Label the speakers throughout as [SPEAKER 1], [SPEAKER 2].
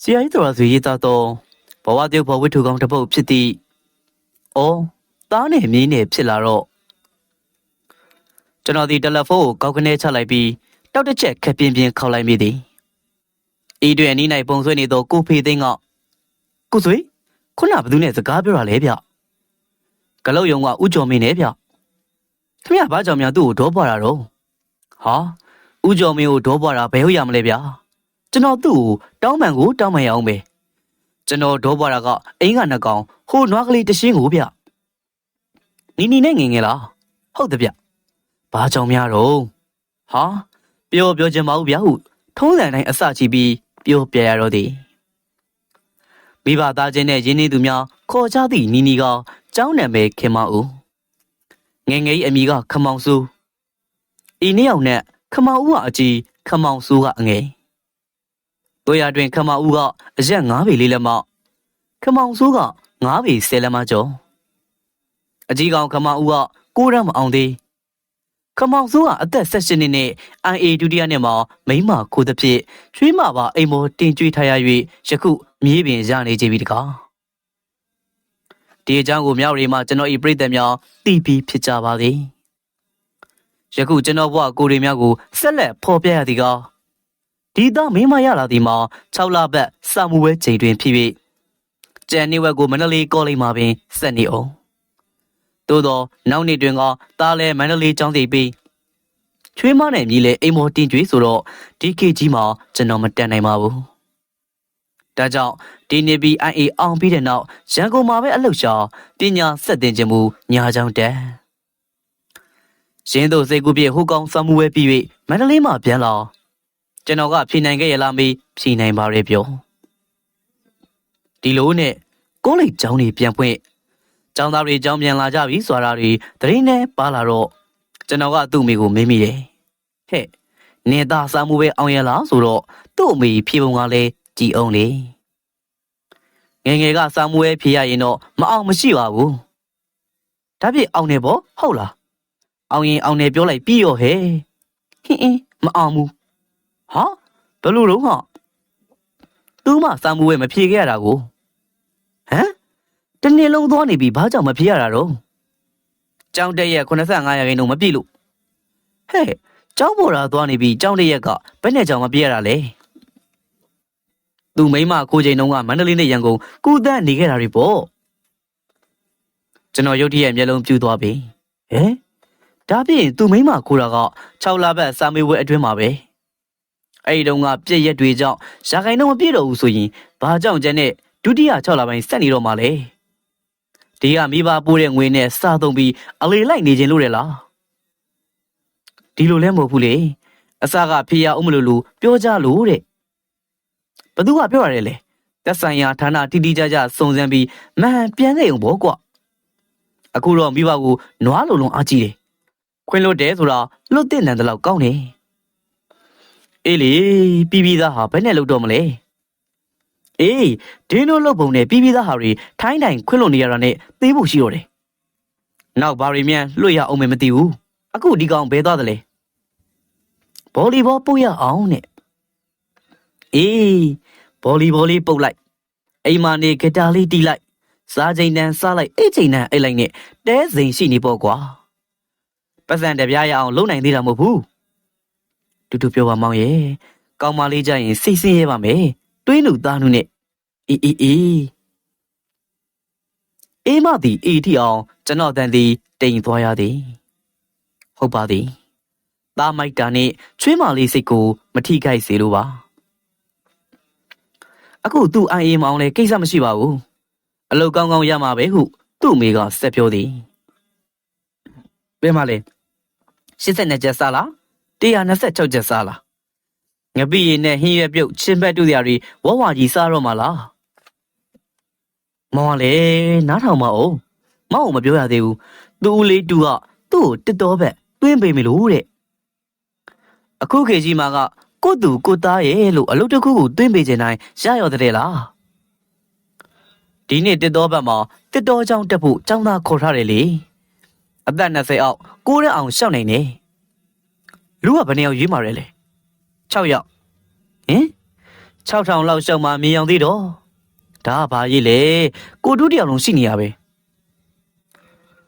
[SPEAKER 1] ဆရာကြီးတော်ဆိုရေးသားတော့ဘဝတယောက်ဘဝဝိထုကောင်းတစ်ပုဒ်ဖြစ်သည့်။အော်သားနဲ့မင်းနဲ့ဖြစ်လာတော့ကျွန်တော်ဒီတယ်လီဖုန်းကိုကောက်ကနေချလိုက်ပြီးတောက်တစ်ချက်ခက်ပြင်းပြင်းခောက်လိုက်မိသည်။ဤတွင်အနီး၌ပုံဆွဲနေသောကိုဖေသိန်းကကိုဆွေခုနကဘသူနဲ့စကားပြောတာလဲဗျ။ကလုတ်ယုံကဥကြော်မင်းနဲ့ဗျ။ခင်ဗျဘာကြောင့်များသူ့ကိုဒေါ်ပွားတာတော့ဟာဥကြော်မင်းကိုဒေါ်ပွားတာဘယ်ဟုတ်ရမလဲဗျ။ ကျွန်တော်သူ့ကိုတောင်းပန်ကိုတောင်းပန်ရအောင်ပဲ။ကျွန်တော်ဒေါ်ပွားတာကအင်းကနှကောင်ဟိုနွားကလေးတရှင်းကိုဗျ။နီနီနဲ့ငင်ငယ်လားဟုတ်တယ်ဗျ။ဘာကြောင့်များတော့ဟာပြောပြောချင်ပါဘူးဗျာဟုထုံးစံတိုင်းအစချီပြီးပြောပြရတော့သည်မိဘသားချင်းနဲ့ရင်းနှီးသူများခေါ်ကြသည့်နီနီကကျောင်းနာမည်ခင်မဦးငယ်ငယ်၏အမိကခမောင်စုဤနှစ်ယောက်နဲ့ခမောင်ဦးကအကြီးခမောင်စုကအငယ် တို့ရတွင် ခမောင်ဦးကအရက်9ပေလေးလက်မခမောင်စုက9ပေ10လက်မကျော်အကြီးကောင်ခမောင်ဦးက6ရမ်းမအောင်သေးခမောင်စုကအသက်16နှစ်နဲ့ IA ဒုတိယနှစ်မှာမိန်းမခိုးသည်ဖြင့်ချွေးမပါအိမ်မောတင်ကြွေးထားရ၍ယခုမြေးပင်ရနေကြပြီတကားဒီအကြောင်းကိုမြောက်ရီမှာကျွန်တော်ဤပြိတ္တများသိပြီးဖြစ်ကြပါသည်ယခုကျွန်တော်ဘဝကိုယ်တွေများကိုဆက်လက်ဖော်ပြရသည်ကား ဒီသားမင်းမရလာသည်မှာ6လပတ်စာမှုဝဲချိန်တွင်ဖြစ်၍ကျန်နေဝက်ကိုမန္တလေးကောလိပ်မှာပင်ဆက်နေအောင်သို့သောနောက်နေ့တွင်ကသားလဲမန္တလေးကျောင်းစီပြီးချွေးမနဲ့မြည်လဲအိမ်မော်တင်ကျွေးဆိုတော့ဒီခေတ်ကြီးမှာကျွန်တော်မတက်နိုင်ပါဘူးဒါကြောင့်ဒီနေပြီး IA အောင်ပြီးတဲ့နောက်ရန်ကုန်မှာပဲအလုပ်ရှာပညာဆက်တင်ခြင်းမူညာကြောင်းတက်ရင်းတို့စိတ်ကူးပြေဟိုကောင်ဆမှုဝဲပြီး၍မန္တလေးမှာပြန်လာ ကျွန်တော်ကဖြေနိုင်ခဲ့ရလားမေးဖြေနိုင်ပါရဲ့ပြောဒီလိုနဲ့ကိုလိတ်ကျောင်းကြီးပြန်ဖွင့်ကျောင်းသားတွေကျောင်းပြန်လာကြပြီဆိုတာတွေတရင်နဲ့ပါလာတော့ကျွန်တော်ကသူ့အမိကိုမေးမိတယ်ဟဲ့နေသားဆမှုပဲအောင်ရလားဆိုတော့သူ့အမိဖြေပုံကလည်းကြည်အောင်လေငယ်ငယ်ကဆမှုပဲဖြေရရင်တော့မအောင်မရှိပါဘူးဒါပြည့်အောင်နေပေါ့ဟုတ်လားအောင်ရင်အောင်နေပြောလိုက်ပြီးရောဟဲ့ဟင်းအင်းမအောင်ဘူး ဟာဘယ်လိုတော့ဟာသူမှဆမှုပဲမဖြေခဲ့ရတာကိုဟမ်တနေ့လုံးသွားနေပြီဘာကြောင့်မဖြေရတာတော့ကျောင်းတက်ရက်85ရာခိုင်နှုန်းမပြည့်လို့ဟဲ့ကျောင်းပေါ်တာသွားနေပြီကျောင်းတက်ရက်ကဘယ်နဲ့ကြောင့်မပြည့်ရတာလဲသူမိမကိုချိန်တုန်းကမန္တလေးနဲ့ရန်ကုန်ကူတန်းနေခဲ့တာတွေပေါ့ကျွန်တော်ရုတ်တရက်မျက်လုံးပြူသွားပြီဟဲ့ဒါဖြင့်သူမိမကိုတာက6လပတ်စာမေးပွဲအတွင်းမှာပဲ အဲ့ဒီတုန်းကပြည့်ရက်တွေကြောင့်ရာခိုင်နှုန်းမပြည့်တော့ဘူးဆိုရင်ဘာကြောင့်ကျန်တဲ့ဒုတိယ6လပိုင်းဆက်နေတော့မှလဲဒီကမိဘပိုးတဲ့ငွေနဲ့စာသုံးပြီးအလေလိုက်နေခြင်းလို့တယ်လားဒီလိုလဲမဟုတ်ဘူးလေအစကဖေးရအောင်မလို့လို့ပြောကြလို့တဲ့ဘသူကပြောရတယ်လေသက်ဆိုင်ရာဌာနတိတိကျကျစုံစမ်းပြီးမှန်ပြန်ခဲ့ုံပေါ့ကွအခုတော့မိဘကိုနွားလိုလုံးအားကြီးတယ်ခွင်လွတ်တယ်ဆိုတာလွတ်တဲ့နံတလောက်ကောင်းတယ် အေးလေပြီးပြီးသားဟာဘယ်နဲ့လုပ်တော့မလဲအေးဒင်းတို့လုပ်ပုံနဲ့ပြီးပြီးသားဟာတွေထိုင်းတိုင်ခွင်လွတ်နေရတာနဲ့သေးဖို့ရှိတော့တယ်နောက်ဘာတွေမြန်လွတ်ရအောင်မမသိဘူးအခုဒီကောင်ဘဲသွားတယ်လေဗောလီဘောပုတ်ရအောင်နဲ့အေးဗောလီဘောလေးပုတ်လိုက်အိမ်မာနေဂီတာလေးတီးလိုက်စားချိန်တန်းစားလိုက်အိတ်ချိန်တန်းအိတ်လိုက်နဲ့တဲစိန်ရှိနေပေါ့ကွာပတ်စံတပြားရအောင်လုံနိုင်သေးတာမဟုတ်ဘူး တူတူပြောပါမောင်ရဲ့ကောင်းမလေးကြရင်စိတ်ဆင်းရဲပါမယ်တွေးလူသားနုနဲ့အေးအေးအေးအေးမသည်အေးထီအောင်ကျွန်တော်တန်သည်တိမ်သွားရသည်ဟုတ်ပါသည်သားမိုက်တာနဲ့ချွေးမလေးစိတ်ကိုမထိခိုက်စေလိုပါအခုသူ့အိုင်အေးမအောင်လဲကိစ္စမရှိပါဘူးအလုတ်ကောင်းကောင်းရမှာပဲဟုသူ့အမေကဆက်ပြောသည်ဘယ်မှာလဲ82ကျက်စားလား 126ကျက်စားလားငပိရည်နဲ့ဟင်းရွက်ပြုတ်ချင်းဘက်တူစရာတွေဝဝကြီးစားတော့မှာလားမောင်ကလည်းနားထောင်မအောင်မောင်ကမပြောရသေးဘူးသူ့ဦးလေးတူကသူ့ကိုတစ်တော်ဘက်တွင်းပေးမလို့တဲ့အခုခေတ်ကြီးမှာကကိုတူကိုသားရဲ့လို့အလုပ်တစ်ခုကိုတွင်းပေးခြင်းတိုင်းရရော်တဲ့လားဒီနေ့တစ်တော်ဘက်မှာတစ်တော်ချောင်းတက်ဖို့ចောင်းသားခေါ်ထားတယ်လေအသက်20အောက်ကိုးရအောင်ရှောက်နိုင်တယ် လူကဘယ်နှစ်ယောက်ရွေးมาရဲလဲ6ယောက်ဟင်6000လောက်ရှောက်မှမြင်အောင်သေးတော့ဒါကဘာကြီးလဲကိုတူးတယောက်လုံးရှိနေရပဲ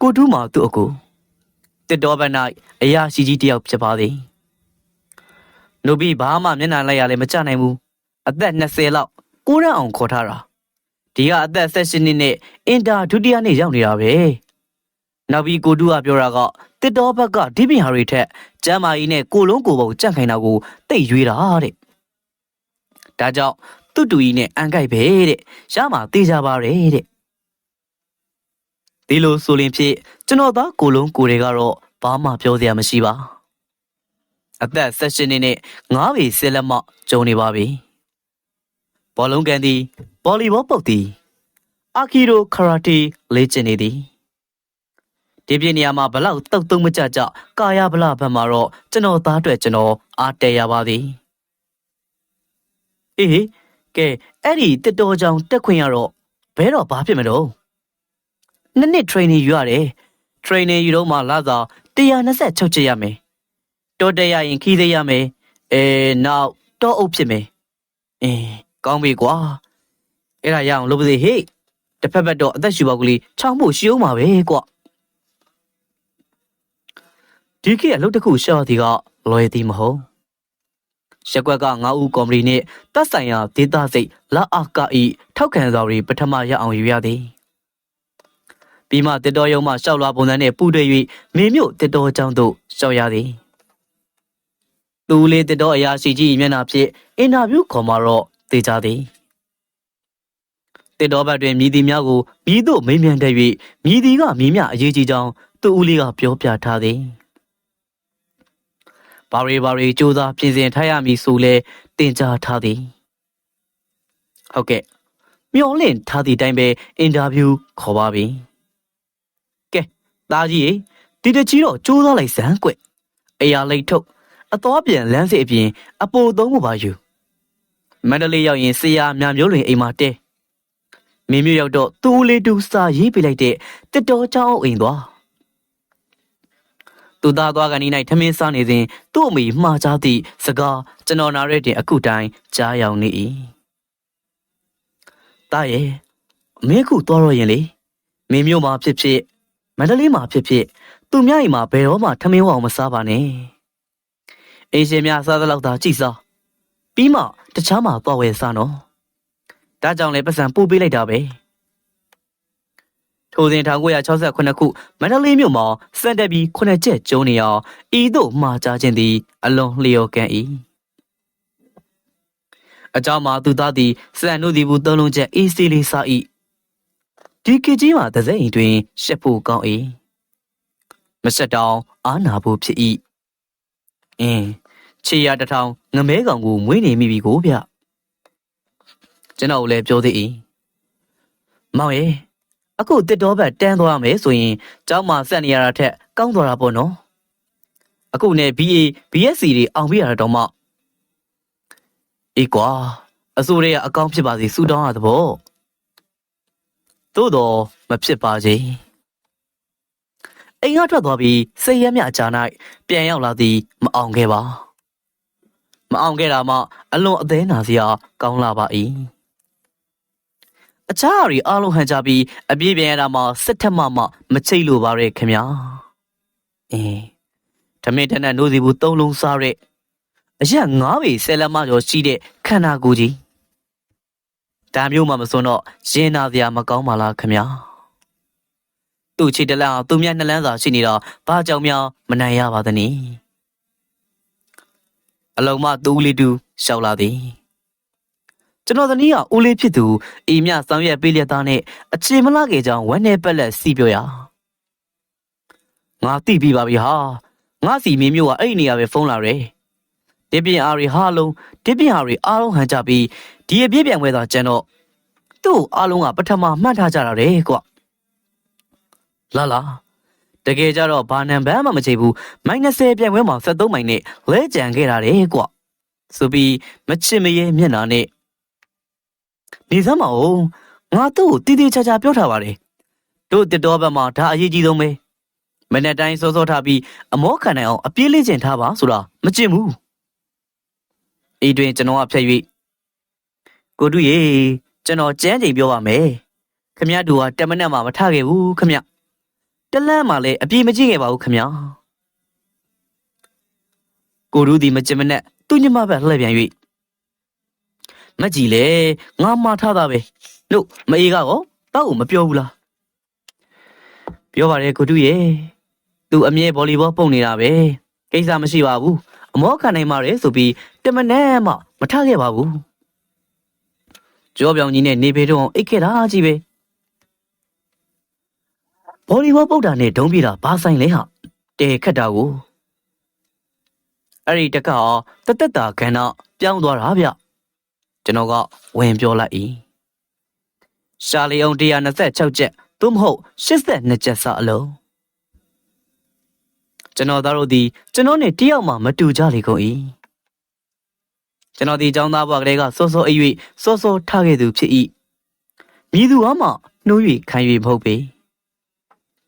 [SPEAKER 1] ကိုတူးမှာသူ့အကူတစ်တော်ဘက်၌အရာရှိကြီးတယောက်ဖြစ်ပါသည်နုဘီဘာမှမျက်နှာလိုက်ရလဲမကြနိုင်ဘူးအသက်20လောက်ကိုရအောင်ခေါ်ထားတာဒီကအသက်16နှစ်နဲ့အင်တာဒုတိယနေ့ရောက်နေတာပဲနောက်ပြီးကိုတူးကပြောတာက တစ်တော်ဘက်ကဒီပင်ဟာတွေထက်ကျမ်းမာကြီးနဲ့ကိုလုံးကိုပုံကြန့်ခိုင်တာကိုတိတ်ရွေးတာတဲ့ဒါကြောင့်သူ့တူကြီးနဲ့အန်ကိုက်ပဲတဲ့ရမှာတေးကြပါရဲ့တဲ့ဒီလိုဆိုရင်ဖြစ်ကျွန်တော်သားကိုလုံးကိုတွေကတော့ဘာမှပြောစရာမရှိပါအသက်16နှစ်နဲ့9ပေ10လက်မှကျုံနေပါပြီဘောလုံးကန်သည်ဗော်လီဘောပုတ်သည်အာကီရိုခရာတီလေ့ကျင့်နေသည် ဒီပြည့်နေရာမှာဘလောက်တုတ်တုံးမကြကြကာယဗလဘက်မှာတော့ကျွန်တော်သားအတွက်ကျွန်တော်အားတည်ရပါသည်အေးဟေးကဲအဲ့ဒီတစ်တော်ကြောင်တက်ခွင့်ရတော့ဘဲတော့ဘာဖြစ်မလို့နှစ်နှစ် training ယူရတယ် training ယူတော့မှလာသာ126ချက်ရမယ်တော်တက်ရရင်ခီးသေးရမယ်အဲနောက်တော့အုပ်ဖြစ်မယ်အင်းကောင်းပြီကွာအဲ့ဒါရအောင်လုပ်ပါစေဟေ့တစ်ဖက်ဖက်တော့အသက်ရှူပေါက်ကလေးချောင်းဖို့ရှိအောင်ပါပဲကွ ဒီခေတ်အလုပ်တစ်ခုရှော့သည်ကလွယ်သည်မဟုတ်ရက်ကွက်က9ဦးကော်မတီနှင့်တပ်ဆိုင်ရာဒေသစိတ်လာအကဤထောက်ခံစာတွေပထမရအောင်ယူရသည်ပြီးမှတစ်တော်ရုံမှရှောက်လွားပုံစံနှင့်ပူးတွေ့၍မေမြို့တစ်တော်ကျောင်းသို့ရှောက်ရသည်သူလေးတစ်တော်အရာရှိကြီး၏မျက်နှာဖြင့်အင်တာဗျူးခေါ်မှာတော့တေချသည်တစ်တော်ဘက်တွင်မြည်သည်များကိုမြည်သို့မိမ့်မြန်တဲ့၍မြည်သည်ကမြည်မြအရေးကြီးကြောင်းသူဦးလေးကပြောပြထားသည် ဘာရီဘာရီစူးစမ်းပြင်ဆင်ထားရမည်ဆိုလဲတင်ကြားထားသည်ဟုတ်ကဲ့မျော်လင့်ထားသည့်အတိုင်းပဲအင်တာဗျူးခေါ်ပါပြီကဲသားကြီးရေဒီတကြီးတော့စူးစမ်းလိုက်စမ်းကွအရာလိတ်ထုတ်အတော်ပြန်လမ်းစီအပြင်အပိုသုံးဖို့ပါယူမန္တလေးရောက်ရင်ဆရာမြမျိုးလွင်အိမ်မှာတဲမင်းမျိုးရောက်တော့သူ့လေးတူစာရေးပေးလိုက်တဲ့တစ်တော်ချောင်းအိမ်သွား သူသားသွားကနေ၌ထမင်းစားနေစဉ်သူ့အမိမှားချသည့်စကားကျွန်တော်နားရဲတင်အခုတိုင်ကြားရောက်နေ၏။တားရဲ့မင်းခုသွားတော့ရင်လေမင်းမျိုးမှာဖြစ်ဖြစ်မန္တလေးမှာဖြစ်ဖြစ်သူများအိမ်မှာဘယ်တော့မှထမင်းဝအောင်မစားပါနဲ့။အိမ်ရှင်များစားသလောက်သာကြည်စားပြီးမှတခြားမှာသွားဝယ်စားနော်။ဒါကြောင့်လေပတ်စံပို့ပေးလိုက်တာပဲ။ ထိုစဉ်1968ခုမန္တလေးမြို့မှာစံတက်ပြီးခုနှစ်ချက်ကျုံနေအောင်ဤသို့မှာကြားခြင်းသည် အလွန်လျော်ကန်၏အကြောင်းမှာသူသားသည်စံတို့သည်ဘူးသုံးလုံးချက်အေးစီလေးစား၏ဒီကကြီးမှာသစိမ်တွင် ရှက်ဖို့ကောင်း၏မဆက်တောင်အာနာဖို့ဖြစ်၏အင်းခြေရတစ်ထောင်ငမဲကောင်ကိုမွေးနေမိပြီကိုဗျကျွန်တော်လည်းပြောသေး၏မောင်ရဲ့ အခုတစ်တော်ဘက်တန်းသွားမယ်ဆိုရင်ကျောင်းမှာဆက်နေရတာထက်ကောင်းသွားတာပေါ့နော်အခုနဲ့ BA BSc တွေအောင်ပြရတာတော့မှအေးကွာအစိုးရကအကောင့်ဖြစ်ပါစေစူတောင်းရတဲ့ပေါ့သို့တော့မဖြစ်ပါစေအိမ်ကထွက်သွားပြီးစိတ်ရမြအကြာ၌ပြန်ရောက်လာသည်မအောင်ခဲ့ပါမအောင်ခဲ့တာမှအလွန်အသေးနာစရာကောင်းလာပါ၏ အခြားအရာအားလုံးဟန်ကြပြီးအပြည့်ပြန်ရတာမှစစ်ထက်မှမှမချိတ်လို့ပါရဲ့ခင်ဗျာအင်းဓမင်းထက်နဲ့နိုးစီဘူးသုံးလုံးစားရဲ့အရက်ငါးပေဆယ်လက်မကျော်ရှိတဲ့ခန္ဓာကိုယ်ကြီးဒါမျိုးမှမစွန်းတော့ရင်နာစရာမကောင်းပါလားခင်ဗျာသူ့ချီတလန်းအောင်သူ့မျက်နှလန်းစာရှိနေတော့ဘာကြောင့်များမနိုင်ရပါသနည်းအလုံးမသူ့လေးတူရှောက်လာသည် ကျွန်တော်သမီးကဦးလေးဖြစ်သူအိမ်မြဆောင်ရွက်ပေးလျက်သားနဲ့အခြေမလားခဲ့ကြောင်းဝမ်းနဲ့ပက်လက်စီပြောရငါသိပြီပါပြီဟာငါစီမင်းမျိုးကအဲ့ဒီနေရာပဲဖုန်းလာတယ်ဒီပြင်အားရီဟာလုံးဒီပြင်အားရီအားလုံးဟန်ကြပြီးဒီအပြည့်ပြန်ဝဲသွားကျန်တော့သူ့အားလုံးကပထမမှတ်ထားကြတာတဲ့ကွလာလာတကယ်ကြတော့ဘာနံပါတ်မှမချိန်ဘူးမိုင်20ပြန်ဝဲမှာ73မိုင်နဲ့လဲကြံခဲ့တာတဲ့ကွဆိုပြီးမချစ်မရဲမျက်နှာနဲ့ နေစမ်းမအောင်ငါသူ့ကိုတီးတီးချာချာပြောထားပါတယ်တို့တစ်တော်ဘက်မှာဒါအရေးကြီးဆုံးပဲမနေ့တိုင်းစောစောထားပြီးအမောခံနိုင်အောင်အပြေးလေးကျင်ထားပါဆိုတာမကျင်ဘူးအေးတွင်ကျွန်တော်ကဖြတ်၍ကိုတူရေကျွန်တော်ကြမ်းချိန်ပြောပါမယ်ခမရတူကတမနက်မှမထခဲ့ဘူးခမရတလန့်မှလည်းအပြေမကြည့်ခဲ့ပါဘူးခမရကိုတူဒီမကြင်မနဲ့သူ့ညမဘက်လှည့်ပြန်၍ မကြည့်လေငါမထားတာပဲလို့မအေးကရောတောက်ကိုမပြောဘူးလားပြောပါလေကိုတူရေသူအမြဲဗော်လီဘောပုံနေတာပဲကိစ္စမရှိပါဘူးအမောခံနိုင်ပါရဲဆိုပြီးတမနဲ့မှမထခဲ့ပါဘူးကြောပြောင်ကြီးနဲ့နေပေတော့အိတ်ခဲ့တာကြီးပဲဗော်လီဘောပုတ်တာနဲ့ဒုံးပြတာဘာဆိုင်လဲဟာတဲခတ်တာကိုအဲ့ဒီတက်ကတသက်တာခန္ဓာပြောင်းသွားတာဗျ ကျွန်တော်ကဝင်ပြောလိုက်၏ရှာလီအောင်126ချက်သို့မဟုတ်82ချက်စာအလုံးကျွန်တော်သားတို့ဒီကျွန်တော်နဲ့တယောက်မှမတူကြလေကုန်၏ကျွန်တော်ဒီចောင်းသားဘွားကလေးကစောစောအိပ်၍စောစောထားခဲ့သူဖြစ်၏မြည်သူကမှနှိုး၍ခံ၍မဟုတ်ပေ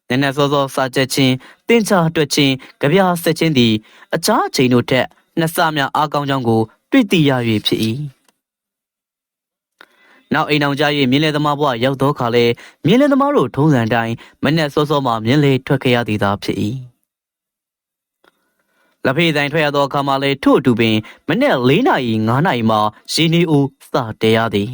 [SPEAKER 1] နည်းနည်းစောစောစာချက်ချင်းတင်ချတွက်ချင်းကြပြဆက်ချင်းသည်အခြားအချိန်တို့ထက်နှစ်ဆများအားကောင်းကြောင်းကိုတွေ့သိရ၍ဖြစ်၏ နောက်အိမ်အောင်ကြ၍မြင်းလေသမားဘွားရောက်သောခါလဲမြင်းလေသမားတို့ထုံးစံတိုင်းမနဲ့စောစောမှမြင်းလေထွက်ခဲ့ရသည်သာဖြစ်၏လက်ဖေးတိုင်းထွက်ရသောအခါမှလဲထို့အတူပင်မနဲ့၄နာရီ၅နာရီမှရင်းနေဦးစတဲရသည်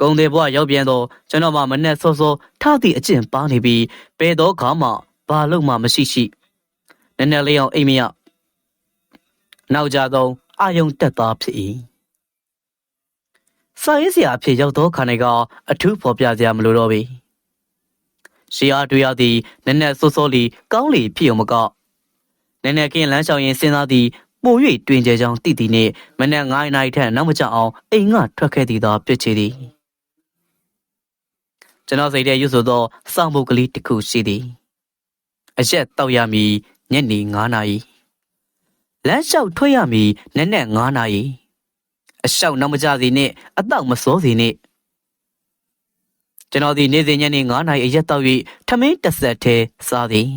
[SPEAKER 1] ကုံတဲ့ဘွားရောက်ပြန်တော့ကျွန်တော်မှမနဲ့စောစောထသည့်အကျင့်ပါနေပြီးဘယ်တော့ခါမှဘာလို့မှမရှိရှိနည်းနည်းလေးအောင်အိမ်မရနောက်ကြသောအာယုံတက်သားဖြစ်၏ စာရေးဆရာအဖြစ်ရောက်သောခါနေကအထူးဖော်ပြစရာမလိုတော့ပေရှီယာတွေ့ရသည်နည်းနည်းစောစောလီကောင်းလီဖြစ်ုံမကနည်းနည်းကင်းလမ်းလျှောက်ရင်စဉ်းစားသည်ပို၍တွင်ကြကြောင်းတည်တည်နှင့်မနက်9နာရီထက်နောက်မကျအောင်အိမ်ကထွက်ခဲ့သည်သာဖြစ်ချေသည်ကျွန်တော်စိတ်ထဲရွတ်ဆိုသောစောင့်ဖို့ကလေးတစ်ခုရှိသည်အရက်တောက်ရမည်ညနေ9နာရီလမ်းလျှောက်ထွက်ရမည်နက်နက်9နာရီ အလျှောက်နောက်မကျစေနှင့်အတော့မစောစေနှင့်ကျွန်တော်ဒီနေ့စဉ်ညနေ9နာရီအရက်တောက်၍ထမင်းတစ်ဆက်ထဲစားသည်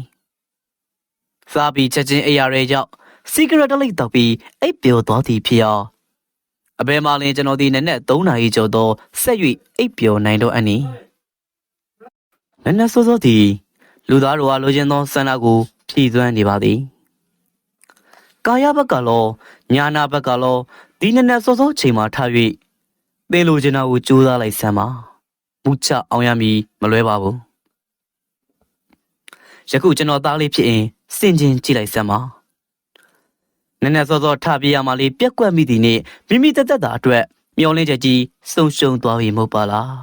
[SPEAKER 1] စားပြီးချက်ချင်းအရာတွေကြောင့်စီဂရက်တစ်လိပ်တောက်ပြီးအိပ်ပျော်သွားသည်ဖြစ်ရောအဘယ်မှလင်းကျွန်တော်ဒီနက်နက်3နာရီကျော်သောဆက်၍အိပ်ပျော်နိုင်တော့အနီးနက်နက်စောစောသည်လူသားတို့ကလိုချင်သောဆန္ဒကိုဖြည့်စွမ်းနေပါသည်ကာယဘက်ကလောညာနာဘက်ကလော ဒီနက်နက်စောစောချိန်မှထား၍သင်လိုချင်တာကိုကြိုးစားလိုက်စမ်းပါမူချအောင်ရမည်မလွဲပါဘူးယခုကျွန်တော်သားလေးဖြစ်ရင်စင်ကျင်ကြည့်လိုက်စမ်းပါနည်းနည်းစောစောထပြရမှလေးပြက်ကွက်မိသည်နှင့်မိမိတက်တက်တာအတွက်မျောလင်းချက်ကြီးဆုံရှုံသွားပြီမဟုတ်ပါလား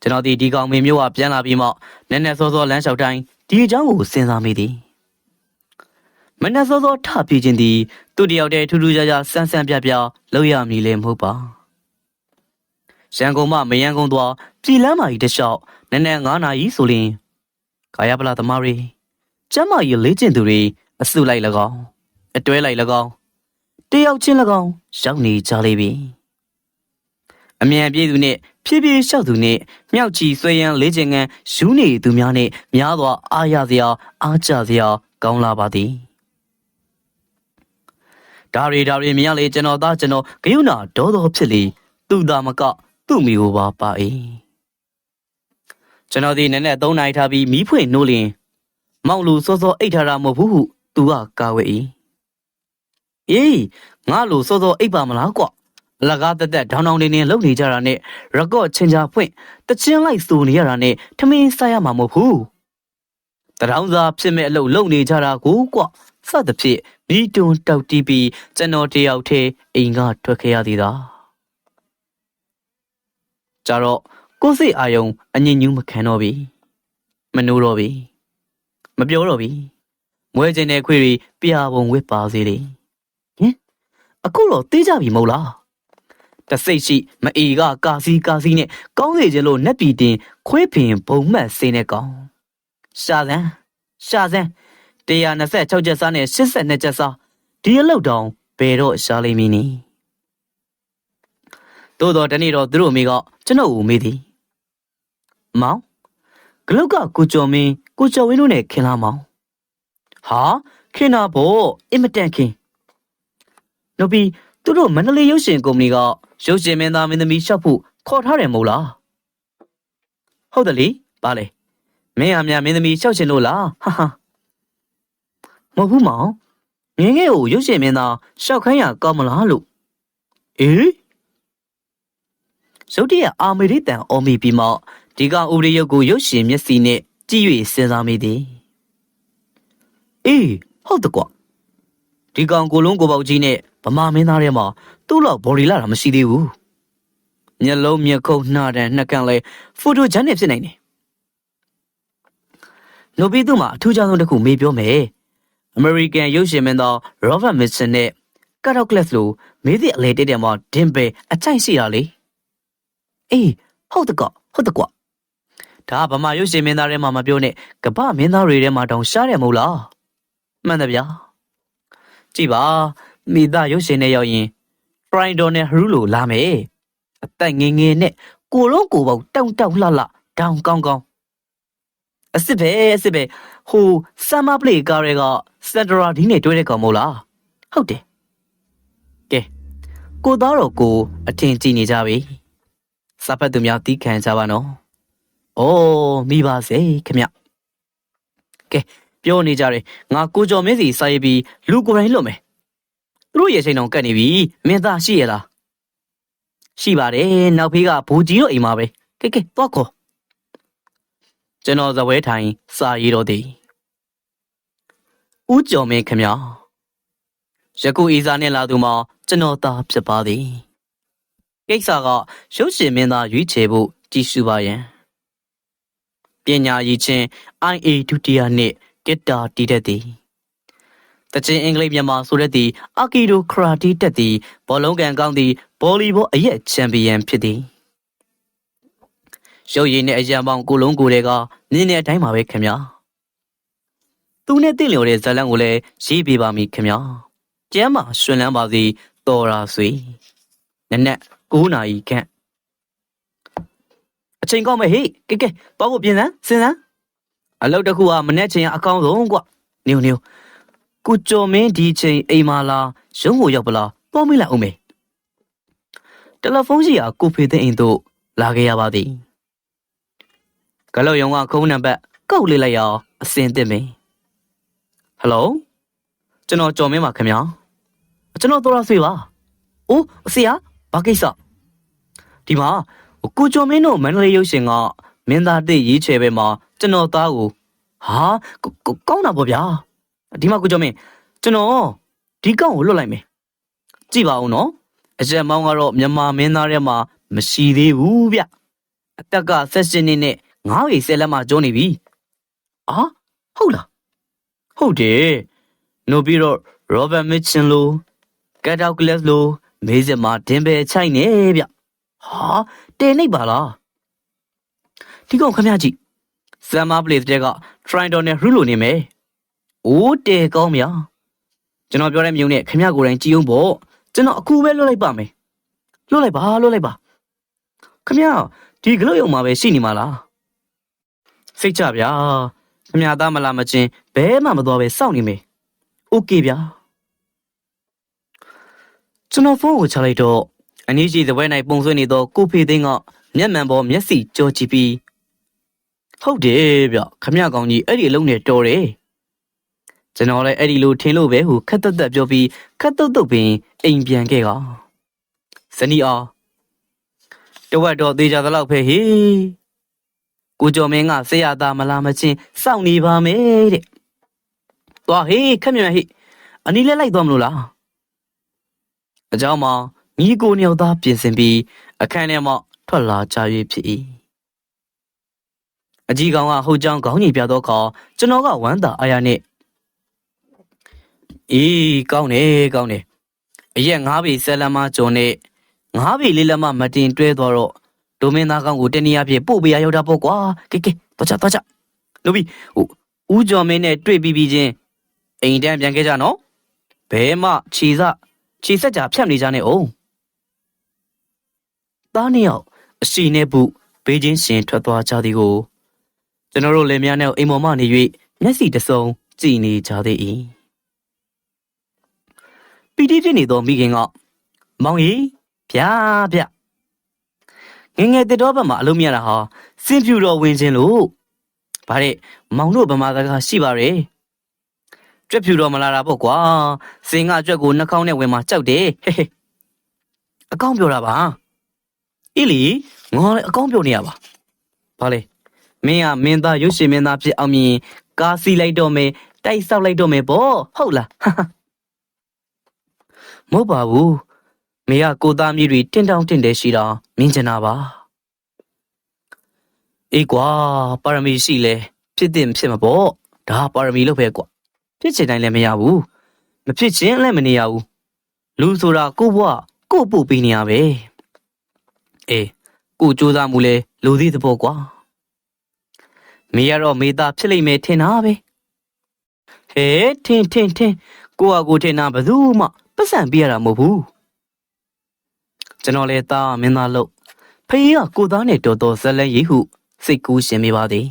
[SPEAKER 1] ကျွန်တော်ဒီဒီကောင်မင်းမျိုးကပြန်လာပြီးမှနည်းနည်းစောစောလမ်းလျှောက်တိုင်းဒီအကြောင်းကိုစဉ်းစားမိသည် မနက်စောစောထပြခြင်းသည်သူတယောက်တည်းထူးထူးခြားခြားဆန်းဆန်းပြပြလောက်ရမည်လည်းမဟုတ်ပါရန်ကုန်မှမရန်ကုန်သွားပြည်လမ်းမကြီးတစ်လျှောက်နည်းနည်း9နာရီဆိုရင်ကာယပလာသမားတွေကျမ်းမာရေးလေ့ကျင့်သူတွေအစုလိုက်၎င်းအတွဲလိုက်၎င်းတယောက်ချင်း၎င်းရောက်နေကြလိမ့်ပြီအမြန်ပြေးသူနဲ့ဖြည်းဖြည်းလျှောက်သူနဲ့မြောက်ချီဆွေရန်လေးချင်ငန်းယူနေသူများနဲ့များသောအားရစရာအားကြစရာကောင်းလာပါသည် ဒါရီဒါရီမြင်ရလေကျွန်တော်သားကျွန်တော်ဂယုဏဒေါသောဖြစ်လေသူ့သားမက သူ့မိကိုပါပါ၏ကျွန်တော်ဒီနည်းနည်း၃နိုင်ထားပြီးမီးဖွင့်နိုးလင်မောင်လူစောစောအိတ်ထားတာမဟုတ်ဘူးဟုသူကကာဝဲ၏အေးငါလူစောစောအိတ်ပါမလားကွအလကားတက်တက်ဒေါင်းဒေါင်းနေနေလုံနေကြတာနဲ့ရကော့ချင်းချာဖွင့်တချင်းလိုက်စိုးနေရတာနဲ့ထမင်းစားရမှာမဟုတ်ဘူးတရောင်းစားဖြစ်မဲ့အလုပ်လုပ်နေကြတာကိုကွစသဖြင့် မိတွန်တောက်တီးပြီးကျွန်တော်တယောက်တည်းအိမ်ကထွက်ခဲ့ရသည်သာကြတော့ကိုယ်စိတ်အာယုံအငြင်းညူးမခံတော့ပြီမနိုးတော့ပြီမပြောတော့ပြီမွဲကျင်တဲ့ခွေတွေပြာပုံဝစ်ပါစေလေဟင်အခုတော့တေးကြပြီမဟုတ်လားတစိတ်ရှိမအေကကာစီကာစီနဲ့ကောင်းစေခြင်းလို့နှက်ပီတင်ခွေးဖင်ဘုံမှတ်စင်းတဲ့ကောင်ရှာစမ်းရှာစမ်း 126ချက်စားနဲ့82ချက်စားဒီအလောက်တောင်ဘယ်တော့ရှာလိမ့်မည်နီသို့တော့တနေ့တော့သူတို့အမေကကျွန်တော်ကိုမေးသည်မောင်ဂလုတ်ကကိုကျော်မင်းကိုကျော်ဝင်းတို့နဲ့ခင်လာမောင်ဟာခင်တာဗောအင်မတန်ခင်နှုတ်ပြီးသူသူတို့မန္တလေးရုပ်ရှင်ကုမ္ပဏီကရုပ်ရှင်မင်းသားမင်းသမီးရှောက်ဖို့ခေါ်ထားတယ်မဟုတ်လားဟုတ်တယ်လေပါလေမင်းအမြမင်းသမီးရှောက်ရှင်လို့လားဟာဟာ မဟုတ်ဘူးမောင်ငယ်ငယ်ကိုရုပ်ရှင်မင်းသားရှောက်ခိုင်းရကောင်းမလားလို့အေးရုတ်တရက်အာမေရိတန်အော်မီပြီးမှဒီကောင်ဥပဒေရုပ်ကိုရုပ်ရှင်မျက်စိနဲ့ကြည့်၍စဉ်းစားမိသည်အေးဟုတ်တယ်ကွာဒီကောင်ကိုလုံးကိုပေါက်ကြီးနဲ့ဗမာမင်းသားထဲမှာသူ့လောက်ဘော်ဒီလာတာမရှိသေးဘူးမျက်လုံးမျက်ခုံးနှာတန်နှက်ကန့်လဲဖိုတိုဂျန်နဲ့ဖြစ်နိုင်တယ်နိုဘီသူမှာအထူးခြားဆုံးတစ်ခုမေးပြောမယ် အမေရိကန်ရုပ်ရှင်မင်းသားရောဘတ်မစ်ဆန်နဲ့ကတ်တော့ကလပ်လိုမေးသည့်အလေတက်တဲ့မှာဒင်ပဲအချိုက်ရှိတာလေအေးဟုတ်တကဟုတ်တကွဒါကဗမာရုပ်ရှင်မင်းသားထဲမှာမပြောနဲ့ကပ္ပမင်းသားတွေထဲမှာတောင်ရှားတယ်မဟုတ်လားမှန်တယ်ဗျာကြည့်ပါမိသားရုပ်ရှင်နဲ့ရောက်ရင် Triton နဲ့ Hru လိုလာမယ်အသက်ငယ်ငယ်နဲ့ကိုလုံးကိုပေါက်တောင့်တောင့်လှလှတောင်ကောင်းကောင်းအစ်စ်ပဲအစ်စ်ပဲဟို Summer Play ကားတွေက စက်ဒရာဒီနဲ့တွဲတဲ့ကောင်မို့လားဟုတ်တယ်ကဲကိုသားတော့ကိုအထင်ကြီးနေကြပြီစာဖတ်သူများတီးခံကြပါနော်အိုးမိပါစေခင်ဗျကဲပြောနေကြတယ်ငါကိုကျော်မင်းစီစာရေးပြီးလူကိုယ်တိုင်လွတ်မယ်သူတို့ရဲ့ချိန်တောင်ကတ်နေပြီမင်းသားရှိရလားရှိပါတယ်နောက်ဖေးကဘူကြီးတို့အိမ်မှာပဲကဲကဲသွားခေါ်ကျွန်တော်ဇပွဲထိုင်စာရေးတော်သည် ဦးကျော်မင်းခင်ဗျာယခုဤစာနဲ့လာသူမှာကျွန်တော်သားဖြစ်ပါသည်ကိစ္စကရုပ်ရှင်မင်းသားရွေးချယ်ဖို့ကြည်စုပါရန်ပညာရည်ချင်း IA ဒုတိယနှစ်ကစ်တာတီးတတ်သည်တချင်းအင်္ဂလိပ်မြန်မာဆိုတဲ့သည်အာကီဒိုခရာတီတက်သည်ဘောလုံးကန်ကောင်းသည်ဗော်လီဘောအရက်ချန်ပီယံဖြစ်သည်ရုပ်ရည်နဲ့အရန်ပေါင်းကိုလုံးကိုတွေကနင်းနေအတိုင်းပါပဲခင်ဗျာ သူနဲ့တင့်လျော်တဲ့ဇာတ်လမ်းကိုလည်းရေးပေးပါမိခင်ဗျာကျမ်းမှာရှင်လန်းပါစေတော်ရာဆွေနက်နက်9နာရီခန့်အချိန်ကောင်းမဲ့ဟေ့ကဲကဲတော့ဖို့ပြင်စမ်းစဉ်းစမ်းအလုပ်တစ်ခုကမနေ့ချင်းအကောင်းဆုံးကွနေနေကိုကျော်မင်းဒီချိန်အိမ်မာလာရုံးကိုရောက်ပလားတော့မိလိုက်အောင်မေတယ်လီဖုန်းရှိရာကိုဖေတဲ့အိမ်တို့လာခဲ့ရပါသည်ကလောက်ယုံကခုံးနံပါတ်ကောက်လေးလိုက်ရအောင်အစင်သစ်မင်း ဟယ်လိုကျွန်တော်ကျော်မင်းပါခင်ဗျာကျွန်တော်တော်ရဆွေပါအိုးအစီယာဘာကိစ္စဒီမှာကိုကျော်မင်းတို့မန္တလေးရုပ်ရှင်ကမင်းသားတစ်ရေးချယ်ပဲမှာကျွန်တော်သားကိုဟာကောင်းတာပေါ့ဗျာဒီမှာကိုကျော်မင်းကျွန်တော်ဒီကောင်ကိုလွတ်လိုက်မယ်ကြည့်ပါဦးနော်အရက်မောင်းကတော့မြန်မာမင်းသားထဲမှာမရှိသေးဘူးဗျအသက်ကဆက်ရှင်နေနဲ့ငါးရီဆယ်လက်မှကျုံးနေပြီအာဟုတ်လား ဟုတ်တယ်နိုပြီးတော့ Robert Mitchell လို Cat Out Glass လိုမေးစမှာဒင်ပဲချိုက်နေဗျဟာတဲနေပါလားဒီကောင်ခမကြီး Summer Place တဲ့က Triton နဲ့ Hru လိုနေမယ်အိုးတဲကောင်းမြာကျွန်တော်ပြောတဲ့မြုံနဲ့ခမကိုယ်တိုင်ကြည်အောင်ပေါ့ကျွန်တော်အခုပဲလွတ်လိုက်ပါမယ်လွတ်လိုက်ပါလွတ်လိုက်ပါခမဒီကလုတ်ရုံမှာပဲရှိနေမှာလားစိတ်ချဗျာ အမြသားမလာမချင်းဘဲမှမသွားပဲစောင့်နေမယ်။ Okay ဗျာ။ကျွန်တော်ဖုန်းကိုချလိုက်တော့အနည်းကြီးသပွဲ၌ပုံဆွေးနေသောကိုဖေသိန်းကမျက်မှန်ပေါ်မျက်စိကြောကြည့်ပြီးဟုတ်တယ်ဗျခမရကောင်ကြီးအဲ့ဒီအလုံးနဲ့တော်တယ်ကျွန်တော်လည်းအဲ့ဒီလိုထင်လို့ပဲဟူခက်တက်တက်ပြောပြီးခက်တုတ်တုတ်ပင်အိမ်ပြန်ခဲ့ကဇနီးအောင်တဝက်တော့သေးကြသလောက်ပဲဟေး ကိုကျော်မင်းကဆရာသားမလာမချင်းစောင့်နေပါမယ်တဲ့သွားဟေးခက်မြတ်ဟေးအနီးလဲလိုက်သွားမလို့လားအเจ้าမောင်ညီကိုနှစ်ယောက်သားပြင်ဆင်ပြီးအခန်းထဲမှထွက်လာကြ၍ဖြစ်၏အကြီးကောင်ကဟိုကြောင်ခေါင်းကြီးပြတော့ခါကျွန်တော်ကဝမ်းသာအားရနဲ့အေးကောင်းတယ်ကောင်းတယ်အရက်ငါးပေဆယ်လမ်းမကျုံနဲ့ငါးပေလေးလက်မမတင်တွဲသွားတော့ ဒိုမင်းသားကောင်ကိုတနည်းအားဖြင့်ပို့ပေးရရောက်တာပေါ့ကွာကဲကဲတော့ချတော့ချလူပြီးဟိုဦးကျော်မင်းနဲ့တွေ့ပြီးပြီးချင်းအိမ်တန်းပြန်ခဲ့ကြနော်ဘဲမှခြေစခြေဆက်ကြဖြတ်နေကြနဲ့အောင်သားနှစ်ယောက်အစီနဲ့ဘူးဘေးချင်းရှင်ထွက်သွားကြသည်ကိုကျွန်တော်တို့လင်မယားနဲ့အိမ်ပေါ်မှနေ၍မျက်စိတစုံကြည်နေကြသေး၏ပီတိဖြစ်နေသောမိခင်ကမောင်ကြီးဗျာဗျ ငယ်ငယ်တက်တော့ဘက်မှာအလုံးမြရတာဟာစင်ပြူတော်ဝင်ခြင်းလို့ဗါတဲ့မောင်တို့ဗမာစကားရှိပါရဲ့ကြွက်ဖြူတော်မလာတာပေါ့ကွာစင်ကကြွက်ကိုနှာခေါင်းနဲ့ဝင်มาကြောက်တယ်ဟဲ့ဟဲ့အကောင်းပြောတာပါအေးလီငေါလည်းအကောင်းပြောနေရပါဘာလဲမင်းကမင်းသားရုပ်ရှင်မင်းသားဖြစ်အောင်မြင်ကားစီးလိုက်တော့မယ်တိုက်ဆောက်လိုက်တော့မယ်ပေါ့ဟုတ်လားမဟုတ်ပါဘူး မေကကိုသားမြေတွေတင့်တောင့်တင့်တယ်ရှိတာမြင်ချင်တာပါအေးကွာပါရမီရှိလဲဖြစ်တင်ဖြစ်မှာပေါ့ဒါပါရမီလို့ပဲကွာဖြစ်ချင်တိုင်းလည်းမရဘူးမဖြစ်ချင်းလည်းမနေရဘူးလူဆိုတာကို့ဘဝကို့ပို့ပေးနေရပဲအေးကို့စူးစမ်းမှုလဲလူသေးတဲ့ပေါ့ကွာမေကတော့မေသားဖြစ်လိမ့်မယ်ထင်တာပဲဟဲထင်ထင်ထင်ကိုကကိုထင်တာဘယ်သူမှပတ်စံပြရတာမဟုတ်ဘူး ကျွန်တော်လည်းသားမင်းသားလို့ဖေးကကိုသားနဲ့တော်တော်ဇက်လက်ရေးဟုစိတ်ကူးရှင်မိပါသည်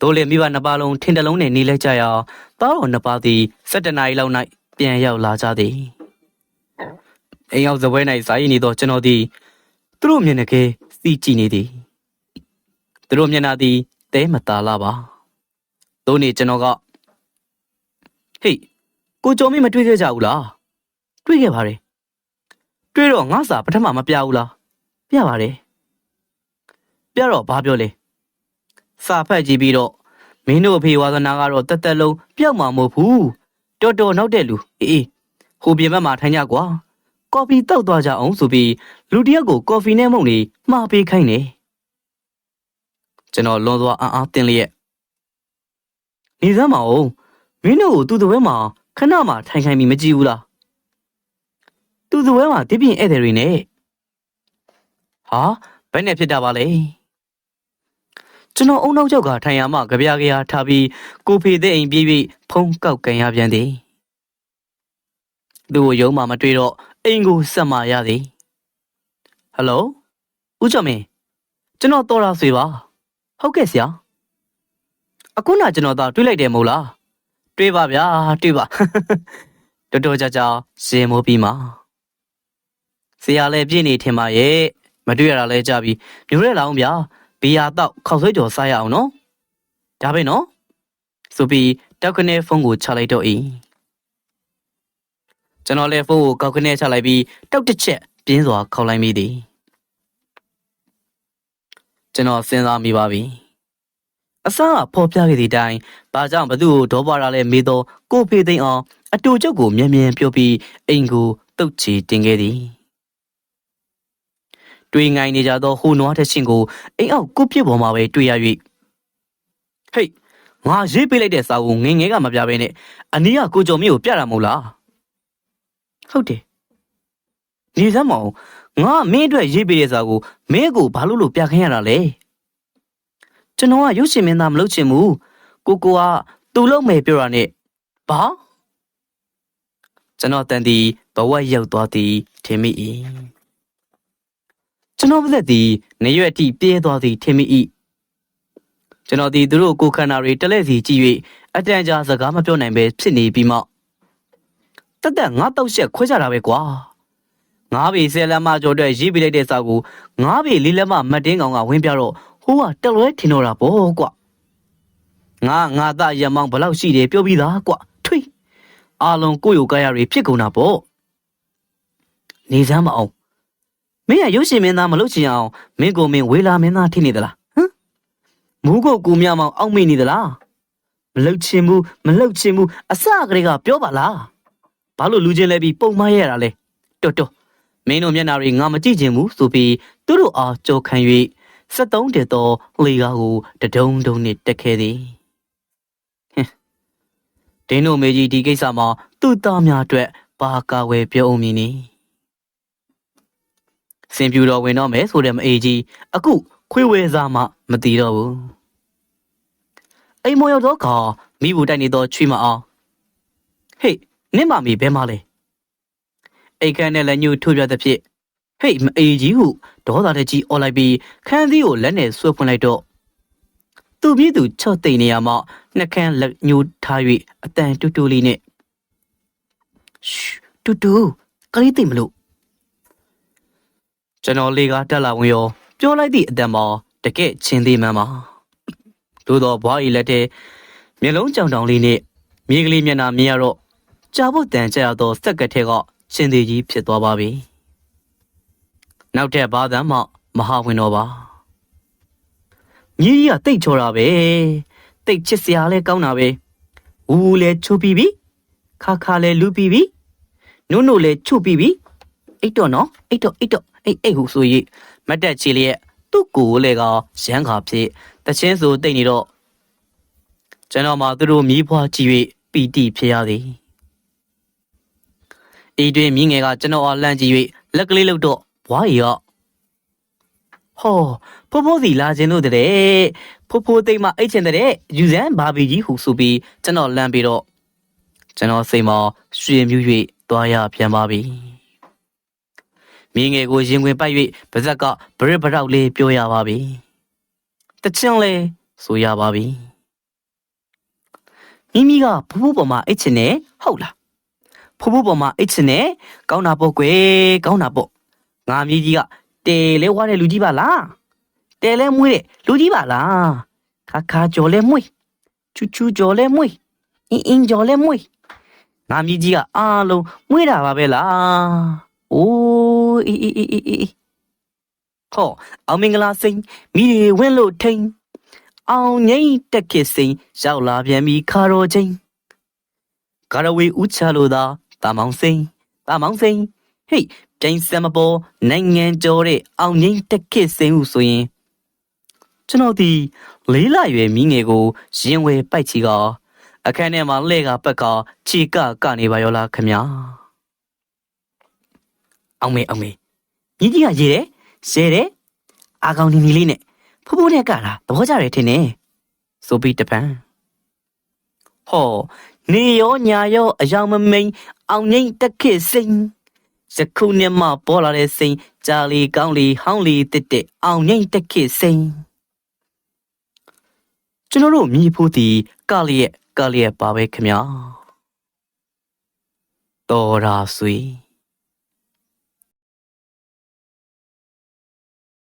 [SPEAKER 1] တို့လေမိဘနှစ်ပါးလုံးထင်တလုံးနဲ့နေလဲကြရအောင်သားတော်နှစ်ပါးသည်17နာရီလောက်၌ပြန်ရောက်လာကြသည်အိမ်ရောက်ဇပွဲ၌ဇာယီနေသောကျွန်တော်သည်သူတို့မျက်နှာကစီကြည့်နေသည်သူတို့မျက်နှာသည်တဲမသားလာပါတို့နေကျွန်တော်ကဟေးကိုကျော်မင်းမတွေ့ခဲ့ကြဘူးလားတွေ့ခဲ့ပါတယ် တွေ့တော့ငါစာပထမမပြဘူးလားပြပါတယ်ပြတော့ဘာပြောလဲစာဖတ်ကြည့်ပြီးတော့မင်းတို့အဖေဝါသနာကတော့တက်တက်လုံးပျောက်မှာမဟုတ်ဘူးတော်တော်နောက်တဲ့လူအေးအေးဟိုပြင်ဘက်မှာထိုင်ကြကွာကော်ဖီတောက်သွားကြအောင်ဆိုပြီးလူတစ်ယောက်ကိုကော်ဖီနဲ့မုန့်လေးမှားပေးခိုင်းတယ်ကျွန်တော်လွန်သွားအားအားတင်းလျက်နေစမ်းမအောင်မင်းတို့ကိုသူ့တပွဲမှာခဏမှထိုင်ခိုင်းပြီးမကြည့်ဘူးလား သူ့တပွဲမှာဒီပြင်ဧည့်သည်တွေနဲ့ဟာဘယ်နဲ့ဖြစ်တာပါလဲကျွန်တော်အုံနောက်ကျောက်ကထိုင်ရမှကြပြားကြရာထားပြီးကိုဖေတဲ့အိမ်ပြေးပြီးဖုံးကောက်ကန်ရပြန်သည်သူ့ကိုယုံမှမတွေ့တော့အိမ်ကိုဆက်မရသည်ဟယ်လိုဦးကျော်မင်းကျွန်တော်တော်တာဆွေပါဟုတ်ကဲ့ဆရာအခုနကျွန်တော်သာတွေးလိုက်တယ်မဟုတ်လားတွေးပါဗျာတွေးပါတော်တော်ကြာကြာရှင်မိုးပြီးမှာ ။ဇေယျလည်းပြည့်နေထင်ပါရဲ့။မတွေ့ရတာလဲကြပြီ။မျိုးရဲလောင်းဗျာ။ဘီယာတောက်ခောက်ဆွဲကြော်စားရအောင်နော်။ဒါပဲနော်။ဆိုပြီးတောက်ခနဲ့ဖုန်းကိုချလိုက်တော့၏။ကျွန်တော်လည်းဖုန်းကိုကောက်ခနဲ့ချလိုက်ပြီးတောက်တစ်ချက်ပြင်းစွာခောက်လိုက်မိသည်။ကျွန်တော်စဉ်းစားမိပါပြီ။အစားဖော်ပြခဲ့သည့်အတိုင်းဘာကြောင့်ဘသူ့ကိုဒေါ်ပါရလဲမေးတော့ကိုဖေသိန်းအောင်အတူချုပ်ကိုမြဲမြဲပြောပြီးအိမ်ကိုတုတ်ချီတင်ခဲ့သည် တွေးငိုင်းနေကြသောဟိုနွားတဲ့ရှင်ကိုအိမ်အောက်ကိုပြစ်ပေါ်မှာပဲတွေ့ရ၍ဟေးငါရေးပေးလိုက်တဲ့စာကိုငငယ်ကမပြဘဲနဲ့အနီးကကိုကြုံမီကိုပြတာမဟုတ်လားဟုတ်တယ်နေစမ်းမအောင်ငါမင်းအတွက်ရေးပေးတဲ့စာကိုမင်းကိုဘာလို့လို့ပြခိုင်းရတာလဲကျွန်တော်ကရုပ်ရှင်မင်းသားမလုပ်ချင်ဘူးကိုကိုကသူ့လုံးမယ်ပြောတာနဲ့ဘာကျွန်တော်တန်တီဘဝရောက်သွားသည်ထင်မိ၏ ကျွန်တော်ပါသက်သည်နေရွက်တိပြဲသွားသည်ထင်မိ၏ကျွန်တော်ဒီသူတို့ကိုခန္ဓာတွေတလဲစီကြည့်၍အတန်ကြာစကားမပြောနိုင်ပဲဖြစ်နေပြီးမှတက်တက်ငါတောက်ချက်ခွဲကြတာပဲကွာငါးပေဆယ်လမ်းမကျော်အတွက်ရေးပေးလိုက်တဲ့စာကိုငါးပေလေးလက်မမတ်တင်းကောင်ကဝင်းပြတော့ဟိုကတက်လွဲထင်တော့တာပေါ့ကွာငါငါသားရမောင်ဘလောက်ရှိတယ်ပြောပြီးသားကွာထွေးအာလုံးကိုယ့်ရုပ်ကားရတွေဖြစ်ကုန်တာပေါ့နေစမ်းမအောင် မင်းကရုပ်ရှင်မင်းသားမလုပ်ချင်အောင်မင်းကိုမင်းဝေလာမင်းသားထိနေသလားဟမ်မူးကိုကူမြမောင်အောက်မေ့နေသလားမလုပ်ချင်ဘူးမလုပ်ချင်ဘူးအစကတည်းကပြောပါလားဘာလို့လူချင်းလဲပြီးပုံမရရတာလဲတော်တော်မင်းတို့မျက်နှာတွေငါမကြည့်ချင်ဘူးဆိုပြီးသူတို့အားကြောခံ၍73တက်သောလေကားကိုတဒုံဒုံနှင့်တက်ခဲ့သည်ဟင်ဒင်းတို့မေကြီးဒီကိစ္စမှာသူ့သားများအတွက်ဘာကာဝယ်ပြောအောင်မည်နည်း စင်ပြူတော်ဝင်တော့မယ်ဆိုတဲ့မအေးကြီးအခုခွေးဝဲစားမှမတီးတော့ဘူးအိမ်မောရောက်တော့ခါမိဘူးတိုက်နေတော့ချွေမအောင်ဟေးနင့်မမီဘဲမလဲအိတ်ခမ်းနဲ့လည်းညှို့ထိုးပြတဲ့ဖြစ်ဟေးမအေးကြီးဟုဒေါသတကြီးအော်လိုက်ပြီးခန်းသီးကိုလက်နဲ့ဆွဲဖွင့်လိုက်တော့သူ့ပြည်သူချော့တိန်နေရမှနှက်ခမ်းလက်ညှိုးထား၍အတန်တူတူလေးနဲ့ရှူတူတူကလေးသိမလို့ ကျွန်တော်လေကတက်လာဝင်ရောပြောလိုက်သည့်အတန်မှာတကယ့်ချင်းသေးမှန်းပါသို့တော့ဘွားဤလက်ထဲမျက်လုံးကြောင်တောင်လေးနဲ့မြေကလေးမျက်နှာမြင်ရတော့ကြာဖို့တန်ကြရတော့စက်ကထဲကချင်းသေးကြီးဖြစ်သွားပါပြီနောက်ထပ်ဘာသာမှမဟာဝင်တော့ပါညီကြီးကတိတ်ချောတာပဲတိတ်ချစ်စရာလဲကောင်းတာပဲဦးဦးလဲချိုးပြီးပြီခါခါလဲလူပြီးပြီနုံနုလဲချို့ပြီးပြီအိတ်တော့နော်အိတ်တော့အိတ်တော့ အိတ်အိတ်ဟုဆို၍မတ်တက်ချီလျက်သူ့ကိုယ်လေကရန်ခါဖြစ်တချင်းဆိုတိတ်နေတော့ကျွန်တော်မှသူတို့မြည်ဖွားကြည့်၍ပီတိဖြစ်ရသည်ဤတွင်မြင်းငယ်ကကျွန်တော်အားလှမ်းကြည့်၍လက်ကလေးလှုပ်တော့ဘွားရီကဟောဖိုးဖိုးစီလာခြင်းတို့တဲ့ဖိုးဖိုးသိမ့်မအိတ်ချင်တဲ့ယူဇန်ဘာဘီကြီးဟုဆိုပြီးကျွန်တော်လမ်းပြီးတော့ကျွန်တော်စိတ်မှာရွှေမြူး၍သွားရပြန်ပါပြီ မြင်းငယ်ကိုရင်ခွင်ပိုက်၍ပါဇက်ကဗရစ်ဗရောက်လေးပြောရပါပြီတချင်လေဆိုရပါပြီမိမိကဖိုးဖိုးပေါ်မှာအိတ်ချင်တယ်ဟုတ်လားဖိုးဖိုးပေါ်မှာအိတ်ချင်တယ်ကောင်းတာပေါ့ကွယ်ကောင်းတာပေါ့ငါမြည်ကြီးကတဲလဲဝါတဲ့လူကြီးပါလားတဲလဲမွေးတဲ့လူကြီးပါလားခါခါကြော်လဲမွေးချူချူကြော်လဲမွေးအင်းအင်းကြော်လဲမွေးငါမြည်ကြီးကအားလုံးမွေးတာပါပဲလားအိုး အေးအေးအေးအေးအေးဟောအောင်မင်္ဂလာစိန်မိတွေဝင်းလို့ထိန်အောင်ငိမ့်တက်ခစ်စိန်ရောက်လာပြန်ပြီခါတော်ချင်းကာရဝေဦးချလို့သာတာမောင်စိန်တာမောင်စိန်ဟေးပြိုင်စံမပေါ်နိုင်ငံကျော်တဲ့အောင်ငိမ့်တက်ခစ်စိန်ဟုဆိုရင်ကျွန်တော်ဒီလေးလာရွယ်မိငယ်ကိုရင်ဝယ်ပိုက်ချီကအခန်းထဲမှာလှဲ့ကပက်ကခြေကကနေပါရောလားခမညာ အောင်မေအောင်မေညီကြီးကရေတယ်ရှဲတယ်အာကောင်နီနီလေးနဲ့ဖိုးဖိုးနဲ့ကတာသဘောကျတယ်ထင်တယ်ဆိုပြီးတပန်းဟောနေရောညာရောအယောင်မမိန်အောင်ငိမ့်တက်ခစ်စိန်စခုနဲ့မှပေါ်လာတဲ့စိန်ကြာလီကောင်းလီဟောင်းလီတစ်တဲ့အောင်ငိမ့်တက်ခစ်စိန်ကျွန်တော်တို့မြည်ဖို့ဒီကလျက်ကလျက်ပါပဲခင်ဗျာတော်ရာဆွေ